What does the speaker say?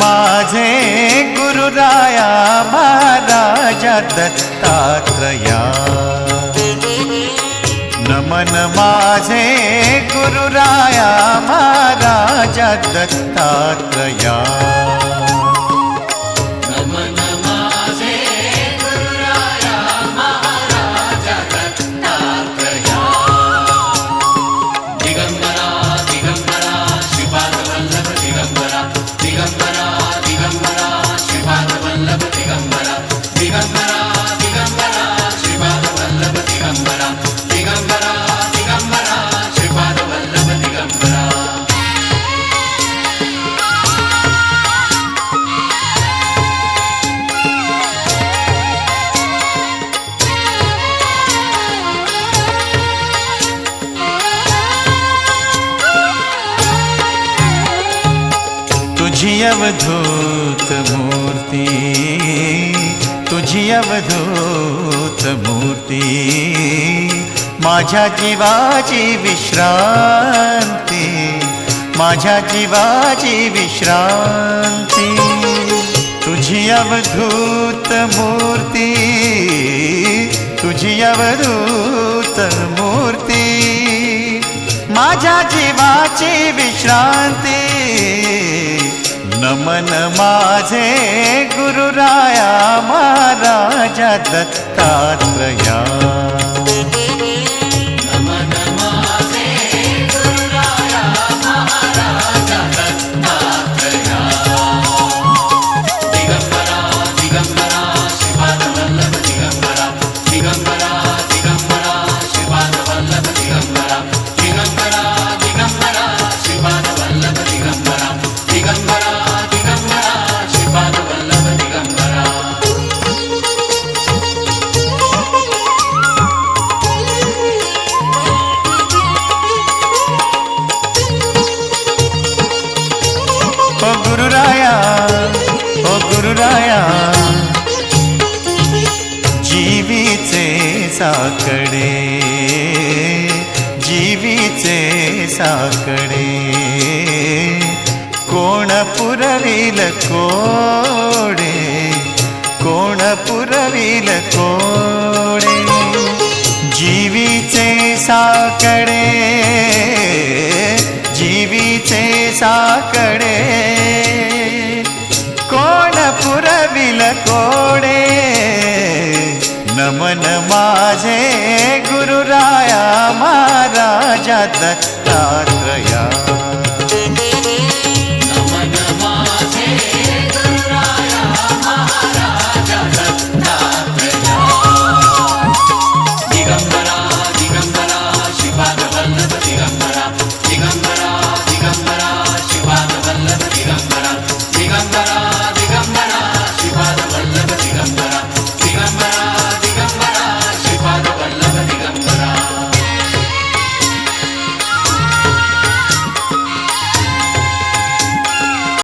माझे गुरुराया महाराजा दत्तात्रया. नमन माझे गुरुराया महाराजा दत्तात्रया. अवधूत मूर्ती तुझी अवधूत मूर्ती माझ्या जीवाची विश्रांती माझ्या जीवाची विश्रांती तुझी अवधूत मूर्ती तुझी अवधूत मूर्ती माझ्या जीवाची विश्रांती. मन माझे गुरुराया महाराजा दत्तात्रया. ओ गुरुराया ओ गुरुराया जीवीचे साकडे जीवीचे साकडे कोण पुरविल कोडे कोण पुरविल कोडे जीवीचे साकडे. कोण पुरविल कोडे नमन माझे गुरुराया महाराजा दत्तात्रया